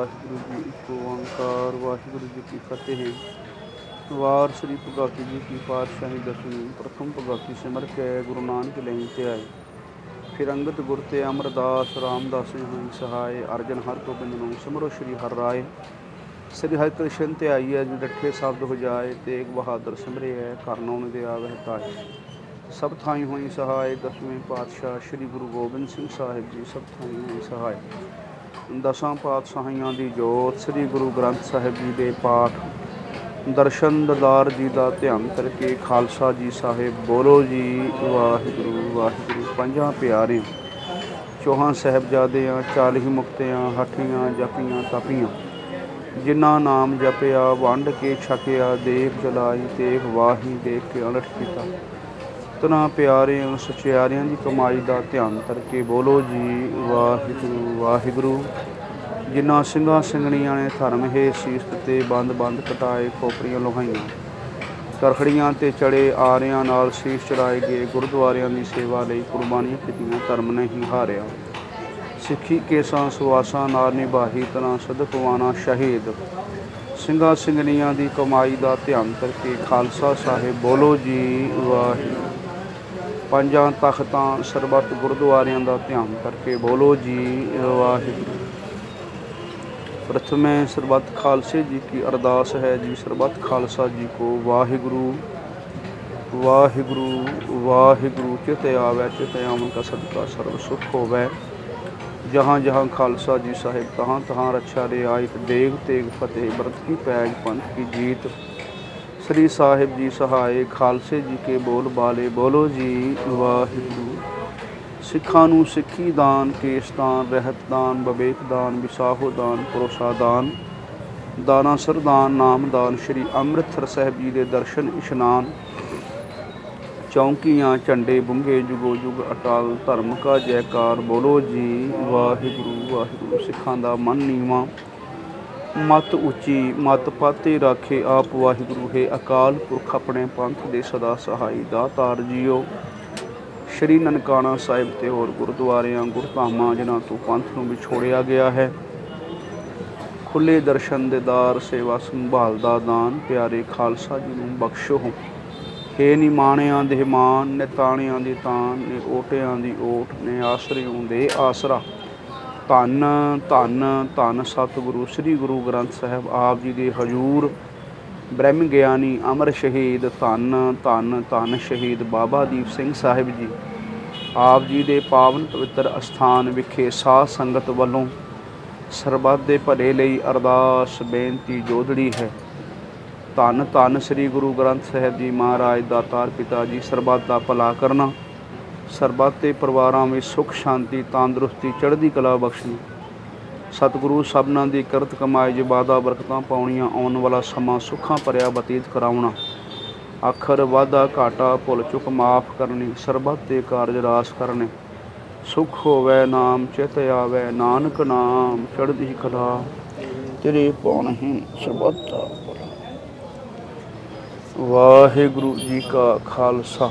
ਵਾਹਿਗੁਰੂ ਜੀ ਇੱਕ ਓੰਕਾਰ, ਵਾਹਿਗੁਰੂ ਜੀ ਕੀ ਫਤਿਹ। ਵਾਰ ਸ੍ਰੀ ਭਗਤੀ ਜੀ ਕੀ ਪਾਤਸ਼ਾਹੀ ਦਸਵੀਂ, ਪ੍ਰਥਮ ਭਗਤੀ ਸਿਮਰ ਕੇ ਗੁਰੂ ਨਾਨਕ ਲਈ ਤੇ ਆਏ। ਫਿਰ ਅੰਗਦ ਗੁਰ ਤੇ ਅਮਰਦਾਸ ਰਾਮਦਾਸ ਜੀ ਹੋਈ ਸਹਾਇ ਅਰਜਨ ਹਰ ਗੋਬਿੰਦ ਨੂੰ ਸਿਮਰੋ ਸ੍ਰੀ ਹਰਿ ਰਾਏ। ਸ੍ਰੀ ਹਰਿ ਕ੍ਰਿਸ਼ਨ ਤੇ ਆਈ ਹੈ ਜੀ, ਡੱਠੇ ਸ਼ਬਦ ਹੋ ਜਾਏ ਤੇਗ ਬਹਾਦਰ ਸਿਮਰੇ ਹੈ ਕਰਨੌਣ ਦੇ ਆਵਹਿ ਤਾਏ। ਸਭ ਥਾਈ ਹੋਈ ਸਹਾਇ ਦਸਵੇਂ ਪਾਤਸ਼ਾਹ ਸ੍ਰੀ ਗੁਰੂ ਗੋਬਿੰਦ ਸਿੰਘ ਸਾਹਿਬ ਜੀ, ਸਭ ਥਾਈ ਹੋਈ ਸਹਾਇ ਦਸਾਂ ਪਾਤਸ਼ਾਹੀਆਂ ਦੀ ਜੋਤ, ਸ੍ਰੀ ਗੁਰੂ ਗ੍ਰੰਥ ਸਾਹਿਬ ਜੀ ਦੇ ਪਾਠ, ਦਰਸ਼ਨ ਦਦਾਰ ਜੀ ਦਾ ਧਿਆਨ ਕਰਕੇ ਖਾਲਸਾ ਜੀ ਸਾਹਿਬ ਬੋਲੋ ਜੀ, ਵਾਹਿਗੁਰੂ ਵਾਹਿਗੁਰੂ, ਪੰਜਾਂ ਪਿਆਰੇ ਚੌਹਾਂ ਸਾਹਿਬਜ਼ਾਦਿਆਂ ਚਾਲੀ ਮੁਕਤਿਆਂ ਹੱਠੀਆਂ ਜਪੀਆਂ, ਤਪੀਆਂ, ਜਿਨ੍ਹਾਂ ਨਾਮ ਜਪਿਆ, ਵੰਡ ਕੇ ਛਕਿਆ, ਦੇਖ ਜਲਾਈ, ਦੇਖ ਵਾਹੀ, ਦੇਖ ਕੇ ਅਲਟ ਕੀਤਾ। ਤਨਾ ਪਿਆਰਿਆਂ ਸਚਿਆਰਿਆਂ ਦੀ ਕਮਾਈ ਦਾ ਧਿਆਨ ਕਰਕੇ ਬੋਲੋ ਜੀ, ਵਾਹਿਗੁਰੂ ਵਾਹਿਗੁਰੂ। ਜਿਨ੍ਹਾਂ ਸਿੰਘਾਂ ਸਿੰਘਣੀਆਂ ਨੇ ਧਰਮ ਹੈ, ਸੀਸ ਤੇ ਬੰਦ ਬੰਦ ਕਟਾਏ ਖੋਪਰੀਆਂ ਲੋਹਾਈਆਂ। ਕਰਖੜੀਆਂ ਤੇ ਚੜੇ ਆਰਿਆਂ ਨਾਲ ਸੀਸ ਚੜਾਏ ਗਏ ਗੁਰਦੁਆਰਿਆਂ ਦੀ ਸੇਵਾ ਲਈ ਕੁਰਬਾਨੀਆਂ ਕੀਤੀਆਂ, ਧਰਮ ਨੇ ਹੀ ਹਾਰਿਆ। ਸਿੱਖੀ ਕੇਸਾਂ, ਸੁਆਸਾਂ ਨਾਲ ਨਿਭਾਹੀ ਤਨਾ ਸਦਕਵਾਨਾ ਸ਼ਹੀਦ। ਸਿੰਘਾਂ ਸਿੰਘਣੀਆਂ ਦੀ ਕਮਾਈ ਦਾ ਧਿਆਨ ਕਰਕੇ ਖਾਲਸਾ ਸਾਹਿਬ ਬੋਲੋ ਜੀ, ਵਾਹਿਗੁਰੂ। ਪੰਜਾਂ ਤਖਤਾਂ ਸਰਬੱਤ ਗੁਰਦੁਆਰਿਆਂ ਦਾ ਧਿਆਨ ਕਰਕੇ ਬੋਲੋ ਜੀ, ਵਾਹਿਗੁਰੂ। ਪ੍ਰਥਮੇ ਸਰਬੱਤ ਖਾਲਸੇ ਜੀ ਕੀ ਅਰਦਾਸ ਹੈ ਜੀ, ਸਰਬੱਤ ਖਾਲਸਾ ਜੀ ਕੋ ਵਾਹਿਗੁਰੂ। ਵਾਹਿਗੁਰੂ ਵਾਹਿਗੁਰੂ, ਚਿਤ ਆਵੈ, ਚਿਤ ਆਵਨ ਕਾ ਸਦਕਾ ਸਰਬ ਸੁਖ ਹੋਵੈ। ਜਹਾਂ ਜਹਾਂ ਖਾਲਸਾ ਜੀ ਸਾਹਿਬ ਤਹਾਂ ਤਹਾਂ ਰੱਛਾ ਰੇ ਆਇਤ ਦੇਗ ਤੇਗ ਫਤਿਹ, ਬਰਤ ਕੀ ਪੈਜ ਪੰਥ ਕੀ ਜੀਤ। ਸ੍ਰੀ ਸਾਹਿਬ ਜੀ ਸਹਾਏ, ਖਾਲਸੇ ਜੀ ਕੇ ਬੋਲ ਬਾਲੇ, ਬੋਲੋ ਜੀ ਵਾਹਿਗੁਰੂ। ਸਿੱਖਾਂ ਨੂੰ ਸਿੱਖੀ ਦਾਨ ਕੇਸਦਾਨ ਰਹਿਤਦਾਨ ਰਹਿਤ ਵਿਸਾਹੋ ਦਾਨ ਪ੍ਰੋਸਾਦਾਨ ਦਾਨਾ ਸਰਦਾਨ ਨਾਮਦਾਨ ਸ੍ਰੀ ਅੰਮ੍ਰਿਤਸਰ ਸਾਹਿਬ ਜੀ ਦੇ ਦਰਸ਼ਨ, ਇਸ਼ਨਾਨ, ਚੌਂਕੀਆਂ, ਝੰਡੇ, ਬੁੰਗੇ, ਜੁਗੋ ਜੁਗ, ਅਟਲ, ਧਰਮ ਕਾ ਜੈਕਾਰ, ਬੋਲੋ ਜੀ ਵਾਹਿਗੁਰੂ ਵਾਹਿਗੁਰੂ। ਸਿੱਖਾਂ ਦਾ ਮਨ ਨੀਵਾਂ ਮਤ ਉੱਚੀ, ਮਤ ਪਾਤੇ ਰਾਖੇ ਆਪ ਵਾਹਿਗੁਰੂ, ਹੈ ਅਕਾਲ ਪੁਰਖ ਆਪਣੇ ਪੰਥ ਦੇ ਸਦਾ ਸਹਾਈ ਦਾਤਾਰ ਜੀਓ। ਸ਼੍ਰੀ ਨਨਕਾਣਾ ਸਾਹਿਬ ਤੇ ਹੋਰ ਗੁਰਦੁਆਰਿਆਂ, ਗੁਰਧਾਮਾਂ, ਜਿਨ੍ਹਾਂ ਤੋਂ ਪੰਥ ਨੂੰ ਵਿਛੋੜਿਆ ਗਿਆ ਹੈ। ਖੁੱਲੇ ਦਰਸ਼ਨ ਦੇ ਦਾਰ, ਸੇਵਾ ਸੰਭਾਲ ਦਾ ਦਾਨ, ਪਿਆਰੇ ਖਾਲਸਾ ਜੀ ਨੂੰ ਬਖਸ਼ੋ। ਹੇ ਨਿਮਾਣਿਆਂ ਦੇ ਮਾਨ ਨੇ ਤਾਣਿਆਂ ਦੀ ਤਾਨ ਨੇ ਓਟਿਆਂ ਦੀ ਓਟ, ਨੇ ਆਸਰਿਆਂ ਦੇ ਆਸਰਾ। ਧੰਨ ਧੰਨ ਧੰਨ ਸਤਿਗੁਰੂ, ਸ੍ਰੀ ਗੁਰੂ ਗ੍ਰੰਥ ਸਾਹਿਬ ਆਪ ਜੀ ਦੇ ਹਜੂਰ, ਬ੍ਰਹਮ ਗਿਆਨੀ ਅਮਰ ਸ਼ਹੀਦ, ਧੰਨ ਧੰਨ ਧੰਨ ਸ਼ਹੀਦ ਬਾਬਾ ਦੀਪ ਸਿੰਘ ਸਾਹਿਬ ਜੀ, ਆਪ ਜੀ ਦੇ ਪਾਵਨ ਪਵਿੱਤਰ ਅਸਥਾਨ ਵਿਖੇ ਸਾਧ ਸੰਗਤ ਵੱਲੋਂ ਸਰਬੱਤ ਦੇ ਭਲੇ ਲਈ ਅਰਦਾਸ, ਬੇਨਤੀ ਜੋਦੜੀ ਹੈ। ਧੰਨ ਧੰਨ ਸ੍ਰੀ ਗੁਰੂ ਗ੍ਰੰਥ ਸਾਹਿਬ ਜੀ ਮਹਾਰਾਜ ਦਾ ਤਾਰ ਪਿਤਾ ਜੀ, ਸਰਬੱਤ ਦਾ ਭਲਾ ਕਰਨਾ। ਸਰਬੱਤ ਦੇ ਪਰਿਵਾਰਾਂ ਵਿੱਚ ਸੁਖ, ਸ਼ਾਂਤੀ, ਤੰਦਰੁਸਤੀ, ਚੜ੍ਹਦੀ ਕਲਾ ਬਖਸ਼ਣੀ। ਸਤਿਗੁਰੂ ਸਭਨਾਂ ਦੀ ਕਿਰਤ ਕਮਾਈ ਜਬਾਦਾ ਬਰਕਤਾਂ ਪਾਉਣੀਆਂ ਆਉਣ ਵਾਲਾ ਸਮਾਂ ਸੁੱਖਾਂ ਭਰਿਆ ਬਤੀਤ ਕਰਾਉਣਾ। ਅੱਖਰ ਵਾਧਾ ਘਾਟਾ ਭੁੱਲ ਚੁੱਕ ਮਾਫ ਕਰਨੀ, ਸਰਬੱਤ ਦੇ ਕਾਰਜ ਰਾਸ ਕਰਨੇ। ਸੁਖ ਹੋਵੇ ਨਾਮ, ਚਿਤ ਆਵੇ ਨਾਨਕ ਨਾਮ, ਚੜ੍ਹਦੀ ਕਲਾ ਤੇਰੇ ਪਾਉਣਹੀਂ ਸਰਬੱਤ ਵਾਹਿਗੁਰੂ ਜੀ ਕਾ ਖਾਲਸਾ।